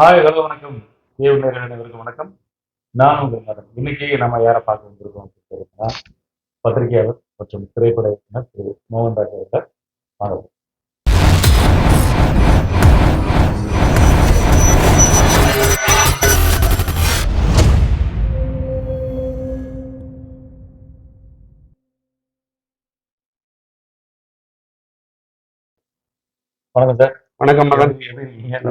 Hi hello வணக்கம். தேவ நேர்களுக்கு வணக்கம். நான் உங்கள் மதன் இன்னைக்கு நம்ம யாரை பார்க்க வந்திருக்கோம் அப்படின்னு தெரியுமா பத்திரிகையாளர் மற்றும் திரைப்பட இயக்குனர் திரு மோகன் ராஜ் அவர்கள். மாணவர் வணக்கம் சார். வணக்கம் மகன்.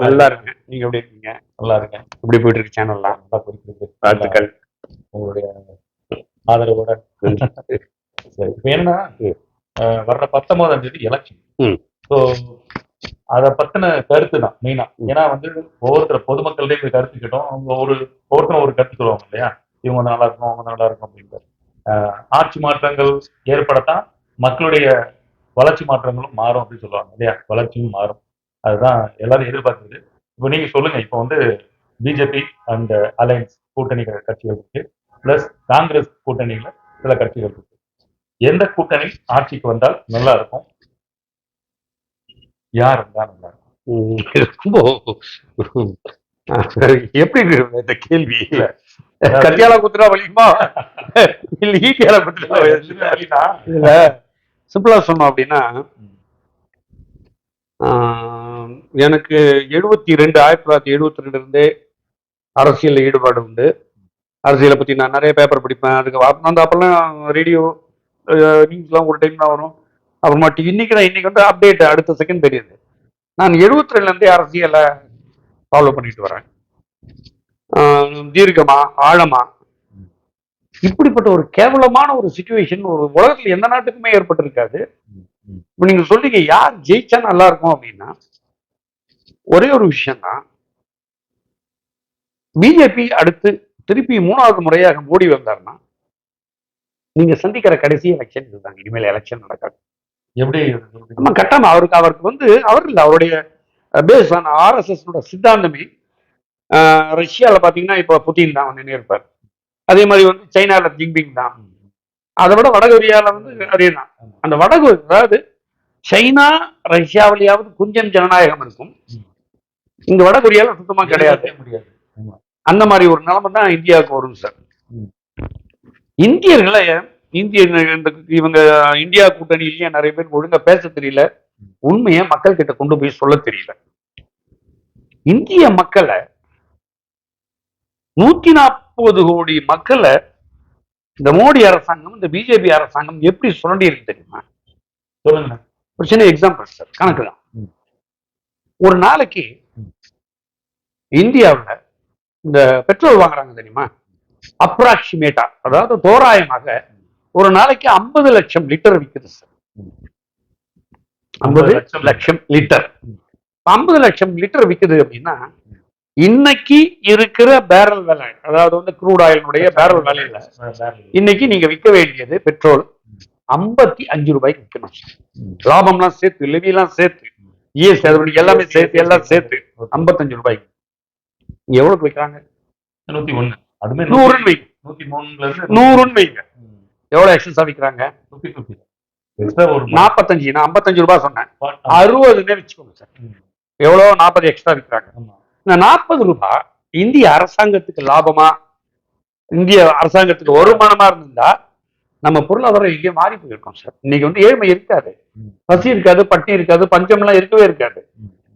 நல்லா இருக்கேன். நீங்க எப்படி இருக்கீங்க? நல்லா இருக்கேன். எப்படி போயிட்டு இருக்கு சேனல்லாம் நல்லா போயிட்டு வாழ்த்துக்கள். உங்களுடைய ஆதரவோட சரி. இப்ப என்னன்னா வர்ற பத்தொன்பதாம் தேதி எலெக்ஷன். ஸோ அதை பத்தின கருத்து தான் மெயினா ஏன்னா வந்து ஒவ்வொருத்தர் பொதுமக்കളുடைய போய் கருத்து கேட்டோம் அவங்க ஒரு ஒவ்வொருத்தரும் ஒரு கருத்து சொல்லுவாங்க இல்லையா? இவங்க நல்லா இருக்கும் அவங்க நல்லா இருக்கும் அப்படின்ட்டு. ஆட்சி மாற்றங்கள் ஏற்படத்தான் மக்களுடைய வளர்ச்சி மாற்றங்களும் மாறும் அப்படின்னு சொல்லுவாங்க இல்லையா? வளர்ச்சியும் மாறும். அதுதான் எல்லாரும் எதிர்பார்க்குறது இப்போ நீங்க சொல்லுங்க இப்போ வந்து பிஜேபி அண்ட் அலையன்ஸ் கூட்டணி கட்சிகள் இருக்கு. பிளஸ் காங்கிரஸ் கூட்டணியில சில கட்சிகள் இருக்கு. எந்த கூட்டணி ஆட்சிக்கு வந்தால் நல்லா இருக்கும்? யார் இருந்தா நல்லா இருக்கும்? எப்படி இந்த கேள்வி? இல்ல. கத்தியால குத்துறா வலிக்குமா? இல்ல ஈட்டியால இல்ல சிம்பிளா சொன்னோம் அப்படின்னா எனக்கு எழுபத்தி ரெண்டு ஆயிரத்தி தொள்ளாயிரத்தி எழுபத்தி ரெண்டுலேருந்தே அரசியலில் ஈடுபாடு உண்டு. அரசியலை பற்றி நான் நிறைய பேப்பர் படிப்பேன். அதுக்கு அந்த அப்போல்லாம் ரேடியோ நியூஸ்லாம் ஒரு டைம் தான் வரும். அப்புறமா இன்னைக்கு நான் இன்னைக்கு வந்து அப்டேட் அடுத்த செகண்ட் தெரியுது. நான் எழுபத்தி ரெண்டுலேருந்தே அரசியலை ஃபாலோ பண்ணிட்டு வரேன். தீர்க்கமா? ஆழமா? இப்படிப்பட்ட ஒரு கேவலமான ஒரு சுச்சுவேஷன் ஒரு உலகத்தில் எந்த நாட்டுக்குமே ஏற்பட்டிருக்காது. இப்ப நீங்க சொல்றீங்க யார் ஜெயிச்சா நல்லா இருக்கும் அப்படின்னா ஒரே ஒரு விஷயம் தான் பிஜேபி அடுத்து திருப்பி மூணாவது முறையாக மோடி வந்தாருன்னா நீங்க சந்திக்கிற கடைசி எலெக்ஷன் இதுதான் இனிமேல் எலெக்ஷன் நடக்காது. எப்படி நம்ம கட்டாம அவருக்கு அவருக்கு வந்து அவர் இல்லை அவருடைய பேஸ் ஆன ஆர்எஸ்எஸ் சித்தாந்தமே அஹ், ரஷ்யால பாத்தீங்கன்னா இப்போ புதின் தான் வந்து இருப்பார். அதே மாதிரி வந்து சைனால ஜின்பிங் தான். அதை விட வடகொரியால வந்து தான் அந்த வடகொ அதாவது சைனா ரஷ்யாவிலேயாவது கொஞ்சம் ஜனநாயகம் இருக்கும். இங்க வடகொரியால சுத்தமா கிடையாது. அந்த மாதிரி ஒரு நிலைமை தான் இந்தியாவுக்கு வரும் சார். இந்தியர்களை இந்திய இந்த இவங்க இந்தியா கூட்டணியிலேயே நிறைய பேர் ஒழுங்கா பேச தெரியல. உண்மையை மக்கள் கிட்ட கொண்டு போய் சொல்ல தெரியல. இந்திய மக்களை நூத்தி நாற்பது கோடி மக்களை இந்த மோடி அரசாங்கம் இந்த பிஜேபி அரசாங்கம் எப்படி சுரண்டி இருக்கு தெரியுமா? சொல்லுங்க. ஒரு சின்ன எக்ஸாம்பிள் சார் கணக்கு தான். ஒரு நாளைக்கு. இந்தியாவுல இந்த பெட்ரோல் வாங்குறாங்க தெரியுமா? அப்ராக்சிமேட்டா அதாவது தோராயமாக ஒரு நாளைக்கு ஐம்பது லட்சம் லிட்டர் விற்குது சார் ஐம்பது லட்சம் லட்சம் லிட்டர். ஐம்பது லட்சம் லிட்டர் விற்குது அப்படின்னா இன்னைக்கு இருக்கிற பேரல் விலை அதாவது வந்து க்ரூட் ஆயிலுடைய பேரல் விலையில வேற இன்னைக்கு நீங்க விற்க வேண்டியது பெட்ரோல் ஐம்பத்தி அஞ்சு ரூபாய்க்கு விற்கணும். லாபம்லாம் சேர்த்து லெவிலாம் சேர்த்து இஎஸ் அது எல்லாமே சேர்த்து எல்லாம் சேர்த்து ஐம்பத்தஞ்சு ரூபாய்க்கு. இங்க எவ்வளவுக்கு விற்கிறாங்க? நூத்தி ஒண்ணு. அதுமே நூறுன்னு வைங்க நூத்தி மூணுல இருந்து நூறுன்னு வைங்க. எவ்வளவு எக்ஸஸா விற்கிறாங்க? நூத்தி ஒரு நாற்பத்தஞ்சு நான் ஐம்பத்தஞ்சு ரூபாய் சொன்னேன். அறுபதுன்னே வச்சுக்கோங்க சார். ம். எவ்வளவு நாற்பது எக்ஸ்ட்ரா விற்கிறாங்க. இந்த நாற்பது ரூபாய் இந்திய அரசாங்கத்துக்கு லாபமா இந்திய அரசாங்கத்துக்கு வருமானமா இருந்திருந்தா நம்ம பொருளாதாரம் எங்கேயும் மாறி போயிருக்கோம் சார் இன்னைக்கு வந்து ஏழ்மை இருக்காது. பசி இருக்காது பட்டி இருக்காது பஞ்சம்லாம் இருக்கவே இருக்காது.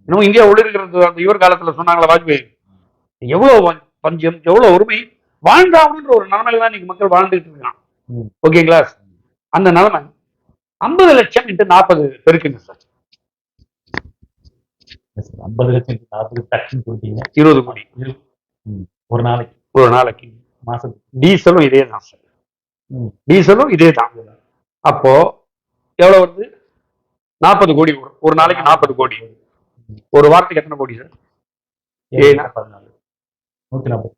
இன்னும் இந்தியா இருக்கிறது அந்த இவர் காலத்துல சொன்னாங்களா வாஜ்பாய் எவ்வளவு பஞ்சம் எவ்வளவு ஒருமை வாழ்ந்தாவணுன்ற ஒரு நிலைமையில தான் இன்னைக்கு மக்கள் வாழ்ந்துட்டு இருக்கான். ஓகேங்களா அந்த நிலைமை ஐம்பது லட்சம் இன்ட்டு நாற்பது பெருக்குங்க சார். ஐம்பது லட்சம் நாற்பது டக்குன்னு சொல்லிட்டீங்க. இருபது கோடி. ஒரு நாளைக்கு. ஒரு நாளைக்கு. மாசத்துக்கு. டீசலும் இதே தான் சார். டீசலும் இதே தான். அப்போ எவ்வளவு வருது? நாற்பது கோடி ஒரு நாளைக்கு நாற்பது கோடி. ஒரு வாரத்துக்கு எத்தனை கோடி சார்? நூத்தி நாற்பது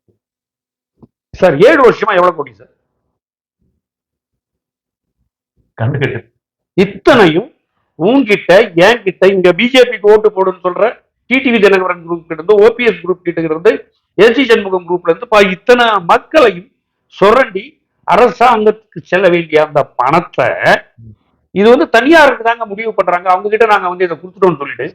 சார் ஏழு வருஷமா எவ்வளவு கோடி சார்? கண்டுகிட்டு இத்தனையும் உன்கிட்ட என்கிட்ட இங்க பிஜேபிக்கு ஓட்டு போடுன்னு சொல்ற டிடிவி தினகரன் குரூப் கிட்ட இருந்து ஓபிஎஸ் குரூப் கிட்ட இருந்து எஸ்சி சண்முகம் குரூப்ல இருந்து பா இத்தனை மக்களையும் சுரண்டி அரசாங்கத்துக்கு செல்ல வேண்டிய அந்த பணத்தை இது வந்து தனியாருக்கு தாங்க முடிவு பண்றாங்க. அவங்க கிட்ட நாங்க வந்து இதை கொடுத்துட்டோம்னு சொல்லிட்டு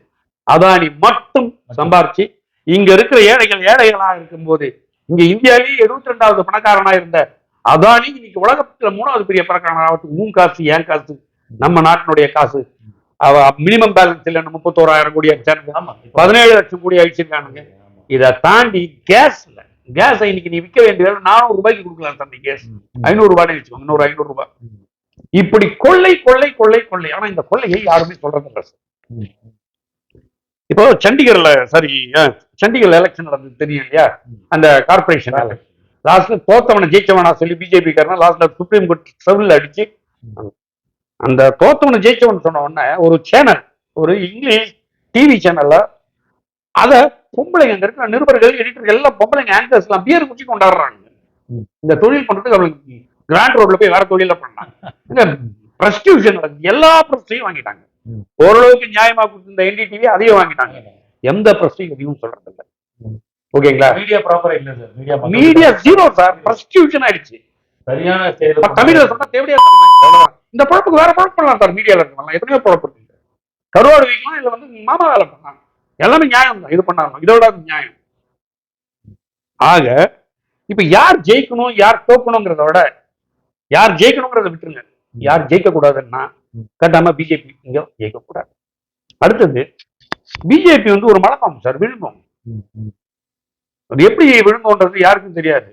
அதானி மட்டும் சம்பாரிச்சு இங்க இருக்கிற ஏழைகள் ஏழைகளாக இருக்கும்போது இங்க இந்தியாவிலேயே எழுபத்தி ரெண்டாவது பணக்காரனா இருந்த அதானி இன்னைக்கு உலகத்துல மூணாவது பெரிய பணக்காரனாகட்டும் உன் காசு ஏன் காசு. நம்ம நாட்டினுடைய காசு. மினிமம் பேலன்ஸ் இல்லைன்னு முப்பத்தோராயிரம் கோடி அடிச்சானுங்க பதினேழு லட்சம் கோடி அடிச்சிருக்கானுங்க. ஆமா. இதை தாண்டி கேஸ்ல கேஸை இன்னைக்கு நீ விற்க வேண்டிய நானூறு ரூபாய்க்கு கொடுக்கலாம் நீ கேஸ். ஐநூறு ரூபாய் வச்சுக்கோங்க இன்னொரு ஐநூறு ரூபாய். இப்படி கொள்ளை கொள்ளை கொள்ளை கொள்ளை. ஆனா இந்த கொள்ளையை யாருமே சொல்றது இப்போ சண்டிகர்ல சாரி சண்டிகர்ல எலெக்ஷன் நடந்தது தெரியும் இல்லையா. அந்த கார்பரேஷன் லாஸ்ட்ல தோத்தவனை ஜெயிச்சவனா சொல்லி பிஜேபி காரனா லாஸ்ட்ல சுப்ரீம் கோர்ட் செவில் அடிச்சு அந்த தோத்தவனை ஜெயிச்சவன் சொன்ன உடனே ஒரு சேனல் ஒரு இங்கிலீஷ் டிவி சேனல்ல அத பொம்பளைங்க அங்க இருக்கிற நிருபர்கள் எடிட்டர்கள் எல்லாம் பொம்பளைங்க ஆங்கர்ஸ் எல்லாம் பியர் குச்சி கொண்டாடுறாங்க. இந்த தொழில் பண்றதுக்கு அவங்களுக்கு கிராண்ட் ரோட்ல போய் வேற தொழில பண்ணாங்க பிரஸ்டியூஷன் நடக்குது எல்லா பிரஸ்டையும் வாங்கிட்டாங்க. ஓரளவுக்கு நியாயமா கொடுத்திருந்த என்டிடிவி அதையும் வாங்கிட்டாங்க. எந்த பிரஸ்டையும் எதையும் சொல்றது இல்லை. ஓகேங்களா? மீடியா ப்ராப்பரா இல்ல சார் மீடியா ஜீரோ சார். பிரஸ்டியூஷன் ஆயிடுச்சு. சரியான தமிழ்ல சொன்னா தேவையா இந்த பொழப்புக்கு வேற பொழப்பு பண்ணலாம் சார் மீடியால இருக்கலாம் எத்தனையோ பொழப்பு இருக்கு கருவாடு வைக்கலாம் இல்ல வந்து மாமா வேலை பண்ணலாம் எல்லாமே நியாயம் தான் இது பண்ணாலும் இதோட நியாயம். ஆக இப்ப யார் ஜெயிக்கணும் யார் தோக்கணுங்கிறத விட யார் ஜெயிக்கணுங்கிறத விட்டுருங்க. யார் ஜெயிக்க கூடாதுன்னா கட்டாம பிஜேபி இங்க ஜெயிக்க கூடாது அடுத்தது பிஜேபி வந்து ஒரு மலைப்பாம்பு சார் விழுங்கும் அது எப்படி விழுங்கும்ன்றது யாருக்கும் தெரியாது.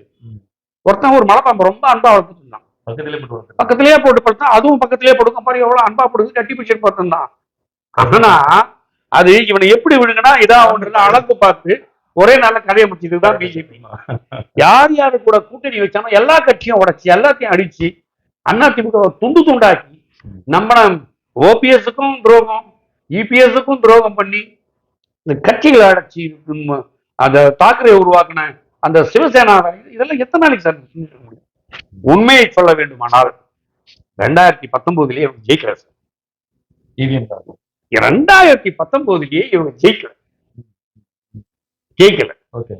ஒருத்தன் ஒரு மலைப்பாம்பு ரொம்ப அன்பா வளர்த்துட்டு இருந்தான். பக்கத்திலேயே போட்டு படுத்தா அதுவும் பக்கத்திலேயே படுக்கும் பாரு எவ்வளவு அன்பா படுது கட்டி பிடிச்சிட்டு பார்த்துருந்தான் ஆனா அது இவனை எப்படி விழுங்கினா இதா ஒன்று அளந்து பார்த்து ஒரே நாள்ல கதையை முடிச்சதுதான் பிஜேபி. யார் யாரு கூட கூட்டணி வச்சானோ எல்லா கட்சியும் உடைச்சு எல்லாத்தையும் அடிச்சு அண்ணா திமுக துண்டு துண்டாக்கி நம்ம ஓபிஎஸ்க்கும் துரோகம் இபிஎஸ்க்கும் துரோகம் பண்ணி இந்த கட்சிகளை அடைச்சி அந்த தாக்கரே உருவாக்குன அந்த சிவசேனா இதெல்லாம் எத்தனை நாளைக்கு சார்? முடியும்? உண்மையை சொல்ல வேண்டுமானால் ரெண்டாயிரத்தி பத்தொன்பதுலயே இவங்க ஜெயிக்கல சார். ரெண்டாயிரத்தி பத்தொன்பதுலயே இவங்க ஜெயிக்கல. ஜெயிக்கல. ஓகே.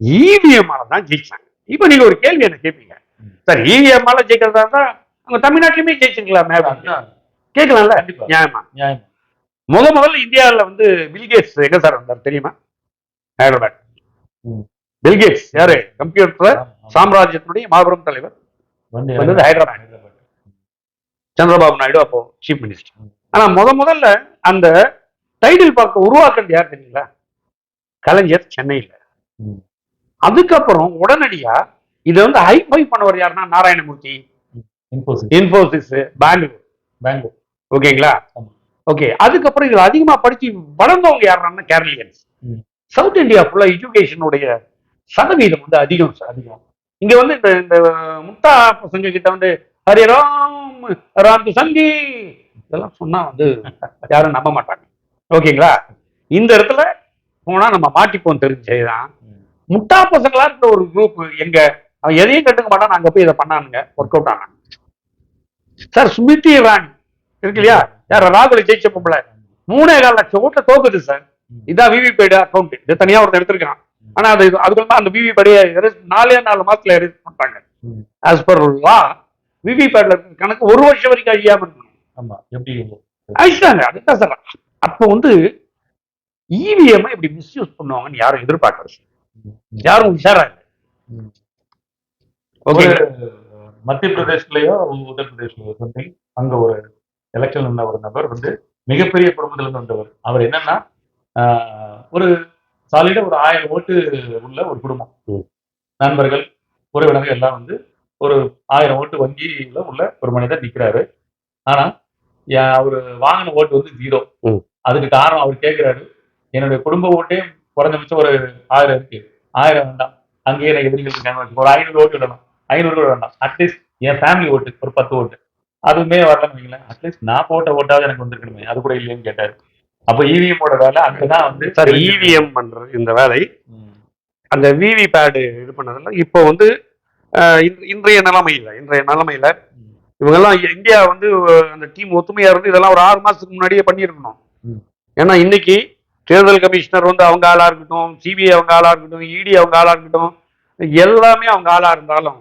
இவிஎம் தான் ஜெயிச்சாங்க. இப்ப நீங்க ஒரு கேள்வி என்ன கேட்பீங்க. சார் இவிஎம் ஜெயிக்கிறதா இருந்தா அவங்க தமிழ்நாட்டிலுமே ஜெயிச்சிருக்கலாமே கேட்கலாம்ல. நியாயமா? முத முதல்ல இந்தியாவுல வந்து பில்கேட்ஸ் எங்க சார் வந்தார் தெரியுமா? ஹைதராபாத். பில்கேட்ஸ் யாரு? கம்ப்யூட்டர். சாம்ராஜ்யத்தினுடைய மாபெரும் தலைவர். வந்து வந்தது ஹைதராபாத். சந்திரபாபு நாயுடு அப்போ சீஃப் மினிஸ்டர். ஆனா முத முதல்ல அந்த டைட்டில் பார்க்க உருவாக்குறது யார் தெரியுங்களா? கலைஞர் சென்னையில. அதுக்கப்புறம் உடனடியா இதை வந்து ஹைஃபை பண்ணவர் யாருன்னா நாராயணமூர்த்தி. இன்ஃபோசிஸ் பெங்களூர் பெங்களூர் ஓகேங்களா. ஓகே அதுக்கப்புறம் இதுல அதிகமா படிச்சு வளர்ந்தவங்க யாருன்னா கேரளியன்ஸ். சவுத் இந்தியா ஃபுல்லா எஜுகேஷனுடைய சதவீதம் வந்து அதிகம் சார் அதிகம். இங்க வந்து இந்த இந்த முக்தா பசங்க கிட்ட வந்து ஹரே ராம் ராம் சங்கி இதெல்லாம் சொன்னா வந்து யாரும் நம்ப மாட்டாங்க. ஓகேங்களா? இந்த இடத்துல போனா நம்ம மாட்டிப்போம் தெரிஞ்சதுதான் முட்டா பசங்களா இருக்கிற ஒரு குரூப் எங்க? அவன் எதையும் கண்டுக்க மாட்டான் அங்க போய் இதை பண்ணானுங்க. ஒர்க் அவுட் ஆனாங்க சார் சுமித்தி ராணி இருக்கு இல்லையா? யார் ராகுல ஜெயிச்ச பொம்பளை. மூணே கால் லட்சம் ஓட்டுல தோக்குது சார் இதான் விவிபேடு அக்கௌண்ட் இது தனியா ஒருத்தர் எடுத்திருக்கான். ஆனா அது அதுக்குள்ள அந்த விவிபேடையை நாலே நாலு மாசத்துல எரேஸ் பண்ணிட்டாங்க ம். ஆஸ் பர் லா விவிபேட்ல இருக்கிற கணக்கு ஒரு வருஷம் வரைக்கும் அழியாம ஆமா எப்படி? அழிச்சிட்டாங்க. அதுதான் சார். அப்போ வந்து இவிஎம் இப்படி மிஸ்யூஸ் பண்ணுவாங்கன்னு யாரும் எதிர்பார்க்கறது. யாரும் உஷாரா மத்திய பிரதேஷ்லயோ உத்தரப்பிரதேஷ்லயோ சம்திங் அங்க ஒரு எலெக்ஷன் இருந்த ஒரு நபர் வந்து மிகப்பெரிய குடும்பத்துல இருந்து வந்தவர். அவர் என்னன்னா ஒரு சாலிடா ஒரு ஆயிரம் ஓட்டு உள்ள ஒரு குடும்பம். நண்பர்கள் உறவினர்கள் எல்லாம் வந்து ஒரு ஆயிரம் ஓட்டு வங்கியில உள்ள ஒரு மனிதர் நிக்கிறாரு. ஆனா அவரு வாங்கின ஓட்டு வந்து ஜீரோ. அதுக்கு காரணம் அவர் கேட்கிறாரு என்னுடைய குடும்ப ஓட்டே குறைஞ்சபட்சம் ஒரு ஆயிரம் இருக்கு. ஆயிரம் வேண்டாம். அங்கேயே எனக்கு எதிரிகள் இருக்காங்க. ஒரு ஐநூறு ஓட்டு விடணும். ஐநூறு கூட வேண்டாம். அட்லீஸ்ட் என் ஃபேமிலி ஓட்டு ஒரு பத்து ஓட்டு. அதுவுமே வரலன்னு வைங்களேன். அட்லீஸ்ட் நான் போட்ட ஓட்டாவது எனக்கு வந்திருக்கணுமே. அது கூட இல்லைன்னு கேட்டாரு. அப்ப இவிஎம் ஓட வேலை அங்கதான் வந்து சார் இவிஎம் பண்றது இந்த வேலை. அந்த விவி பேடு இது பண்ணதுல இப்போ வந்து இன்றைய நிலைமையில இன்றைய நிலைமையில. இவங்கெல்லாம் இந்தியா வந்து அந்த டீம் ஒத்துமையா இருந்து இதெல்லாம் ஒரு ஆறு மாசத்துக்கு முன்னாடியே பண்ணியிருக்கணும். ஏன்னா இன்னைக்கு தேர்தல் கமிஷனர் வந்து அவங்க ஆளா இருக்கட்டும் சிபிஐ அவங்க ஆளா இருக்கட்டும் இடி அவங்க ஆளா இருக்கட்டும் எல்லாமே அவங்க ஆளா இருந்தாலும்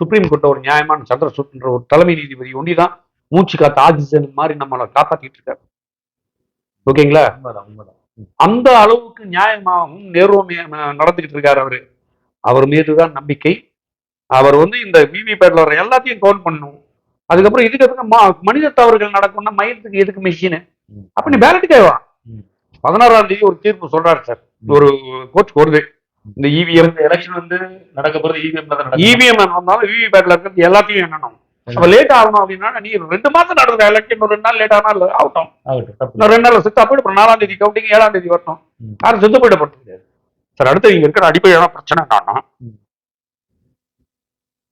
சுப்ரீம் கோர்ட் ஒரு நியாயமான சந்திரசூட்ன்ற ஒரு தலைமை நீதிபதி ஒண்டி தான் மூச்சு காத்து ஆக்சிஜன் மாதிரி நம்மளை காப்பாத்திட்டு இருக்காரு ஓகேங்களா? அந்த அளவுக்கு நியாயமாகவும் நேர்மையா நடந்துகிட்டு இருக்காரு அவரு. அவர் மீதுதான் நம்பிக்கை. அவர் வந்து இந்த விவிபேட்ல வர எல்லாத்தையும் கவுண்ட் பண்ணும் அதுக்கப்புறம் இதுக்கு எதுக்கு மனித தவறுகள் நடக்கும்னா மயத்துக்கு எதுக்கு மிஷின். அப்ப நீ பேலட்டுக்கே வா. பதினாறாம் தேதி ஒரு தீர்ப்பு சொல்றாரு சார். ஒரு கோச் வருது. இந்த இவிஎம் இந்த எலெக்ஷன் வந்து நடக்க போறது இவிஎம்ல தான் நடக்கும் இவிஎம் வந்தாலும் விவிபேட்ல இருக்கிறது எல்லாத்தையும் எண்ணணும். அப்ப லேட் ஆகணும் அப்படின்னா நீ ரெண்டு மாசம் நடந்த எலெக்ஷன் ரெண்டு நாள் லேட் ஆனால் ஆகட்டும் ரெண்டு நாள் செத்து போயிட்டு அப்புறம் நாலாம் தேதி கவுண்டிங் ஏழாம் தேதி வரணும். யாரும் செத்து போயிட முடியாது சார் அடுத்து இங்க இருக்கிற அடிப்படையான பிரச்சனை என்னன்னா.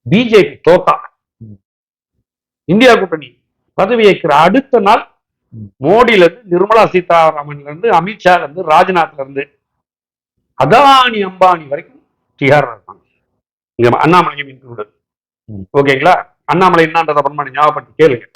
பிஜேபி தோத்தா. இந்தியா கூட்டணி பதவி ஏற்கிற அடுத்த நாள் ம். மோடியில இருந்து நிர்மலா சீதாராமன்ல இருந்து அமித்ஷால இருந்து ராஜ்நாத்ல இருந்து அதானி அம்பானி வரைக்கும் டிஆர் இருக்காங்க இங்க அண்ணாமலையும் இன்க்ளூடட். ஓகேங்களா அண்ணாமலை என்னன்றத அப்புறமா நீங்க ஞாபகப்படுத்தி கேளுங்க.